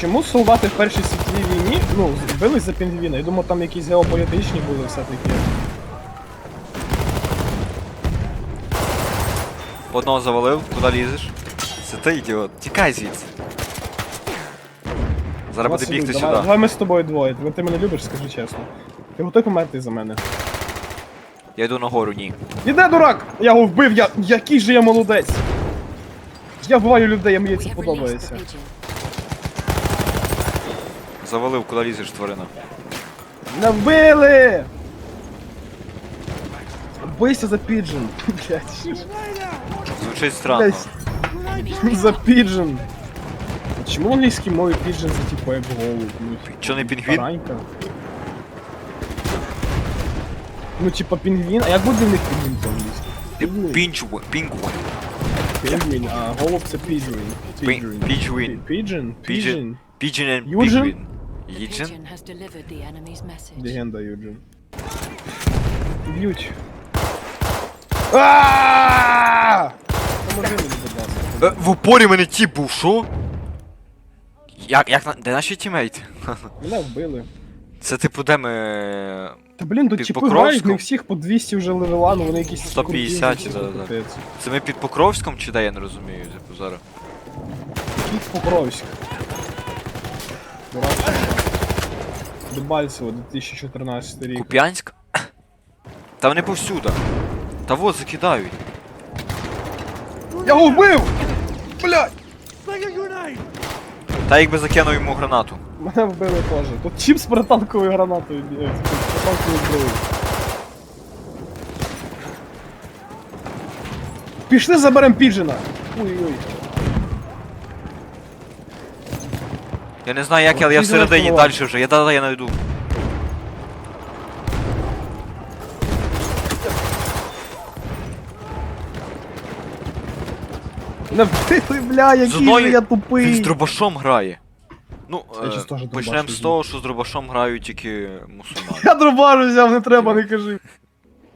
чому солдати в Першій світовій війні ну, бились за пінгвіна? Я думав, там якісь геополітичні були все-таки. Одного завалив, куди лізеш? Це ти ідіот. Тікай звідси. Зараз буде бігти давай, сюди. Давай ми з тобою двоє. Ти, ти мене любиш, скажи чесно. Ти готовий померти за мене? Я йду нагору, ні. Іде, дурак! Я його вбив, я. Який же я молодець! Я вбиваю людей, а мені це подобається. Завалив, куди лізеш, тварина. Не вбили! Бийся за піджин. Блять, Звучить странно. За піджин. Чому в англійській мові піджин це типу голуб? Ну, Що не пінгвін? Таранька. Ну, типа пінгвін, а як буде в них пінгвін по-англійськи? Пінгвін. Пінчу, пінгвін. Пінгвін, а голуб це піджин. Пі- піджвін. Піджин? Pigeon and Юджин? pingvin. Їджин? pigeon has delivered the enemy's message. Легенда Юджин. Б'ють. Поможи мені, будь ласка. Е, В упорі мене тіп був, що? Як, як, на- де наші тімейти? Мене вбили. Це типу де ми... Та блін, тут Під чіпи Покровськом? грають, не всіх по 200 вже левела, ну вони якісь 150, круті, да, да. капець. Це ми під Покровськом чи де, я не розумію, типу, зараз. Кіт Покровськ. Дурак. Дебальцево, 2014 рік. Куп'янськ? Та вони повсюди. Та вот закидають. Я його вбив! Блядь! Та якби закинув йому гранату. Мене вбили теж. Тут чіп з протанковою гранатою б'є. протанковою зброєю. Пішли заберем піджина. Ой-ой. Я не знаю як, але я всередині далі вже. Я да, да, я найду. Мене бля, який же я Він з дробашом грає. Ну, е, дробаш почнемо з того, що з дробашом грають тільки мусульмани. Я дробажу взяв, не треба, не кажи.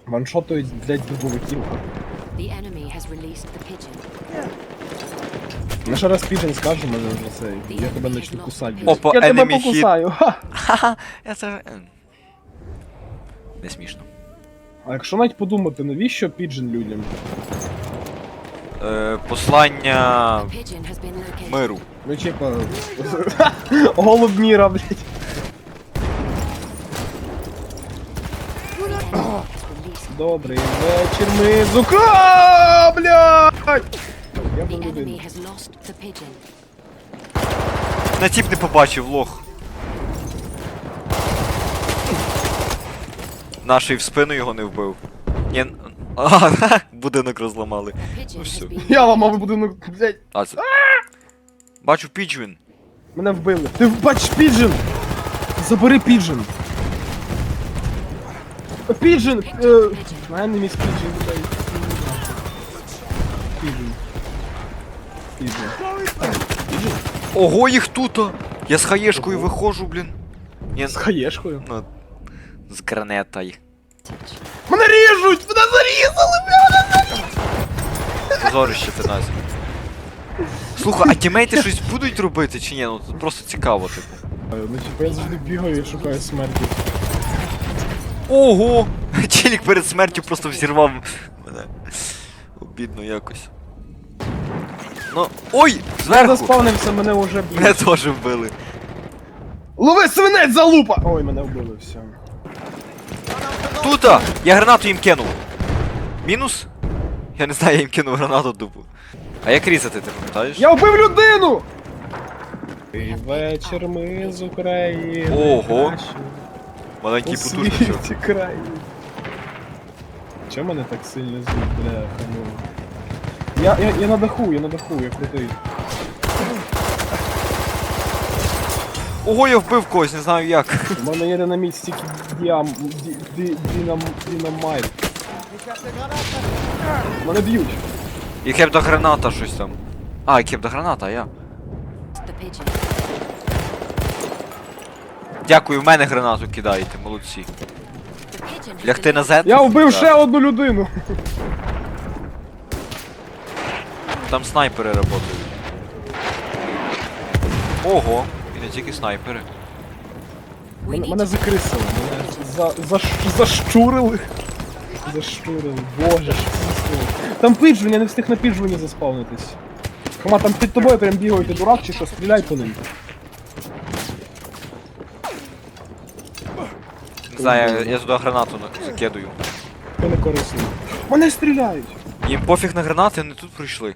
Ваншотують, блядь, дробовиків. The enemy has released the pigeon. Ми ще раз піджин скажемо за це, я тебе начну кусати. Опа, я тебе enemy hit. покусаю. Ха. Ха-ха, я це... е, Не смішно. А якщо навіть подумати, навіщо піджин людям? Е, послання pigeon has been located. миру. Ну типа. Голуб міра, блядь. Has released. Добрий вечір, ми зука, блядь! Я The був enemy людина. has lost the pigeon. На тіп не побачив, лох. Наший в спину його не вбив. Ні. А, будинок розламали. Ну все. Я ламав будинок, блядь. А це. Бачу піджвін. Мене вбили. Ти бачиш піджин! Забери піджин! Піджин! Е, Мене міс піджин, блядь. Ого, їх тут! Я з хаєшкою виходжу, блін. Ні, З хаєшкою. ну, з гранетою. Мене ріжуть! Мене зарізали, блядь! Позорище ти назі. Слухай, а тімейти щось будуть робити чи ні? Ну тут просто цікаво, типу. Ну типа я завжди бігаю і шукаю смерті. Ого! Челік перед смертю просто взірвав мене. Обідно якось. Ну. Ой! Я Зверху! заспавнився, мене вже. Мене теж вбили. Лови свинець залупа! Ой, мене вбили, все. Тута! Я гранату їм кинув. Мінус? Я не знаю, я їм кинув гранату дупу. А як різати, ти пам'ятаєш? Я вбив людину! І вечір ми з України. Ого. Маленький У світі країни. Чому мене так сильно звуть, бля, ну. Я, я, я на даху, я на даху, я крутий. Ого, я вбив когось, не знаю як. У мене є динаміт стільки діам... ді, ді, дінам... дінамайт. Мене б'ють. І кепта-граната щось там. А, кепта-граната, а я. The pigeon. Дякую, в мене гранату кидаєте, молодці. The pigeon has Лягти been на Z? Я вбив Да. ще одну людину. Там снайпери працюють. Ого, І не тільки снайпери. Мене, закрисили, мене за, за, защурили. Защурили, боже, що це Там піджвін, я не встиг на піджвені заспавнитись. Хома, там під тобою прям бігають, ти дурак чи що, стріляй по ним. Не знаю, я, я туди гранату на- закидую. Це не корисно. Мене стріляють! Їм пофіг на гранати, вони тут прийшли.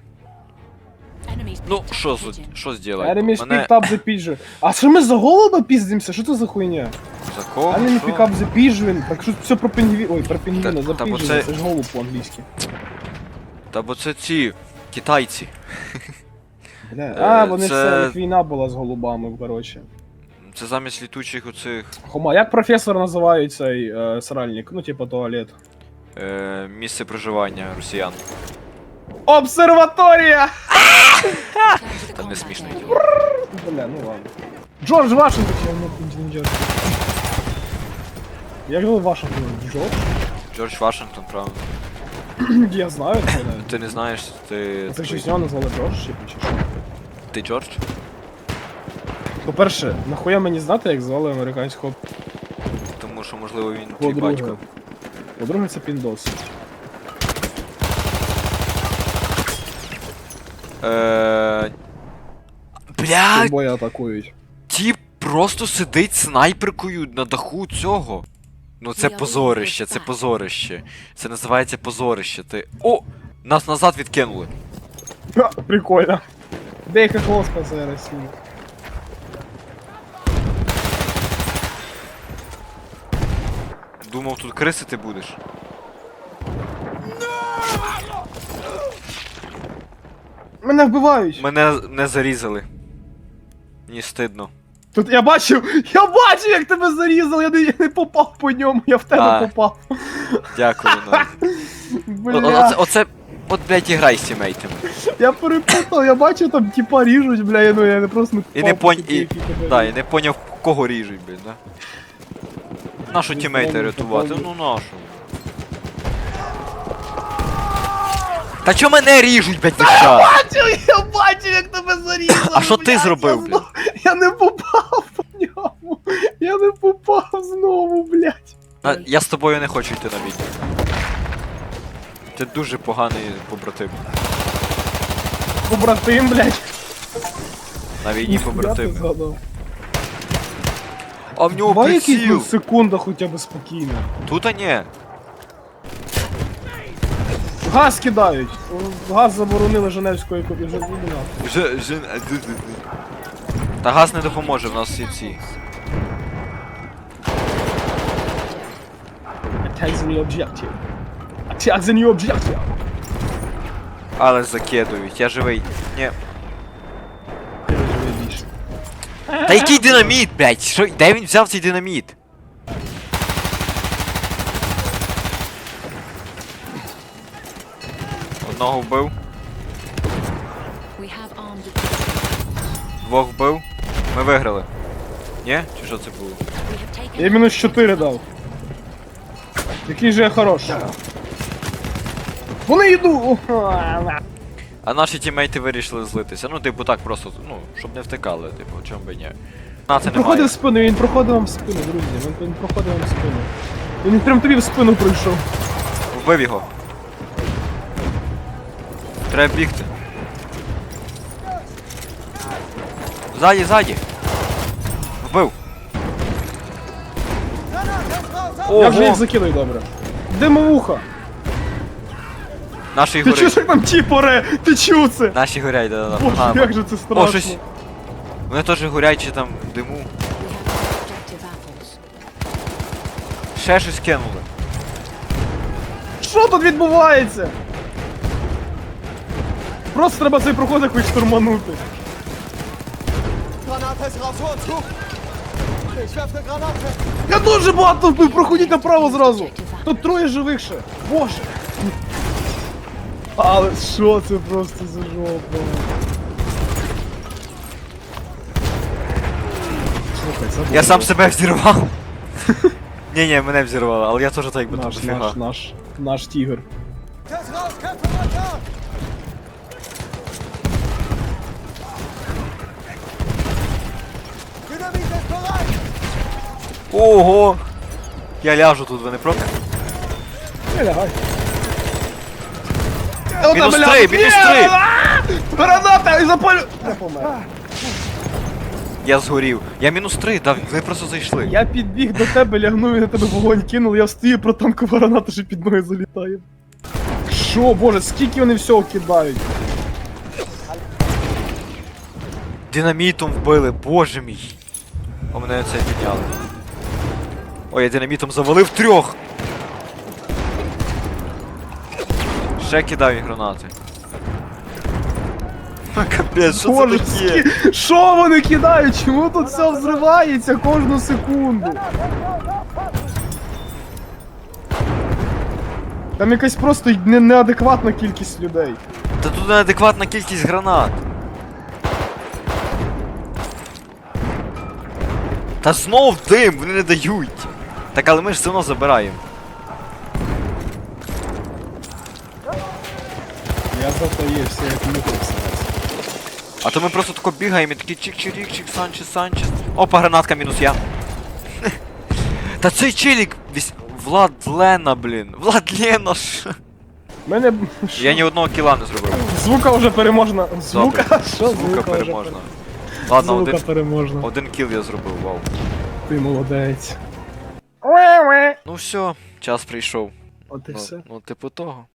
Ну, що, з- що зробити? Enemy Мене... picked up the pigeon. А що ми за голуба піздимося? Що це за хуйня? За кого? Enemy pick up the pigeon. Так що все про пінгві... Ой, про пінгвіна, за pigeon, це- це ж голуб по-англійськи. Та бо це ці китайці. Бля. Е, А, вони це- все, як війна була з голубами, коротше. Це замість літучих оцих Хома, як професор називає цей е, сральник? Ну, типа туалет. е, місце проживання росіян. Обсерваторія! Та не діло. Бля, ну ладно. Джордж Вашингтон, я не не Джордж. Як звали Вашингтон? Джордж? Джордж Вашингтон, правильно. Я знаю, це не. Ти не знаєш, ти. Це твій- щось нього назвали Джордж, чи що? Ти Джордж? По-перше, нахуя мені знати, як звали американського Тому що, можливо, він твій подруги. батько. По-друге, це Піндос. Е... Блядь, атакують. тіп просто сидить снайперкою на даху цього. Ну це Я позорище, це позорище. Це називається позорище. Ти. О! Нас назад відкинули. Ха, прикольно. Хвост спасає Росію. Думав, тут крисити будеш. Мене вбивають! Мене не зарізали. Мені стидно. Тут я бачив, я бачив, як тебе зарізали, я не, я не попав по ньому, я в тебе А. попав. Дякую, Ной. О- о- Бля, Оце, оце, от, блядь, і грай з тімейтами. я перепутав, я бачив там типа ріжуть, бля, я, ну я не просто не І не попав пон- і- тебе Да, і не поняв, кого ріжуть, блядь, да? Нашу Не тімейта знаю, рятувати, ну нашу. Та чо мене ріжуть, блядь, весь час? Бачив, я бачив, як тебе зарізали. А що ти блядь, зробив, я знов- Я не попав по ньому. Я не попав знову, блядь. Я з тобою не хочу йти на війну. Ти дуже поганий побратим. Побратим, блядь. На війні Ніхуя ти побратим. згадав. А в нього Давай якийсь ну, приціл. секунда хоча б спокійно. Тут а ні. Газ кидають. Газ заборонили Женевської копі. Вже Ж, ж, а. Та газ не допоможе, в нас всі ці. Attack the new objective. Attack the new objective. Але закидують, я живий. Ні. Ти більше. Та який динаміт, блядь? Що, де він взяв цей динаміт? Одного вбив, двох вбив. Ми виграли. Ні? Чи що це було? Я мінус 4 дав. Який же я хороший. Вони йду! А наші тімейти вирішили злитися. Ну, типу, так просто, ну, щоб не втикали, типу, чому би ні. На це Проходив немає. в спину, він проходив вам в спину, друзі. Він, він проходив вам в спину. Він прям тобі в спину пройшов. Вбив його. Треба бігти. Ззаді, ззаді. Вбив. Я вже їх Ого! закидаю добре. Димовуха! Наші Ти чуєш, горять. як там ті поре? Ти чув це? Наші горять, да-да-да. Боже, Ага, як же це страшно. О, щось. Вони теж горять чи там в диму. Objective apples. Ще щось кинули. Що тут відбувається? Просто треба цей проход якось штурманути. Я дуже багато вбив, проходіть направо зразу. Тут троє живих ще. Боже. Але що це просто за жопа? Я сам себе взірвав. Ні, ні, мене взірвало, але я теж так би наш, тут наш, наш, наш тігр. Ого! Я ляжу тут, ви не проти? Не лягай. Мінус три, мінус три! Граната і запалю! Я помер. Я згорів. Я мінус три, да, ви просто зайшли. Я підбіг до тебе, лягнув і на тебе вогонь кинув, я стою про танкова граната, що під ноги залітає. Що, боже, скільки вони всього кидають? Динамітом вбили, боже мій. О, мене це підняли. Ой, я динамітом завалив трьох. Ще кидаю гранати. Ха, Капець, що Боже, це таке? що вони кидають? Чому тут все взривається кожну секунду? Там якась просто не- неадекватна кількість людей. Та тут неадекватна кількість гранат. Та знов дим, вони не дають. Так, але ми ж все одно забираємо. Я зато є все як мухався. А то ми просто тако бігаємо і такі чик-чирік-чик, Санчес, Санчес. Опа, гранатка мінус я. Та цей челік, вісь... Влад Лена, блін. Влад Лена ж. Мене Я ні одного кіла не зробив. звука вже переможна. Звука? Добре. Що Звука переможна. пере- Ладно, Звука один, переможна. один кіл я зробив, вау. Ти молодець. Ну все, час прийшов. От і Ну, все. ну типу того.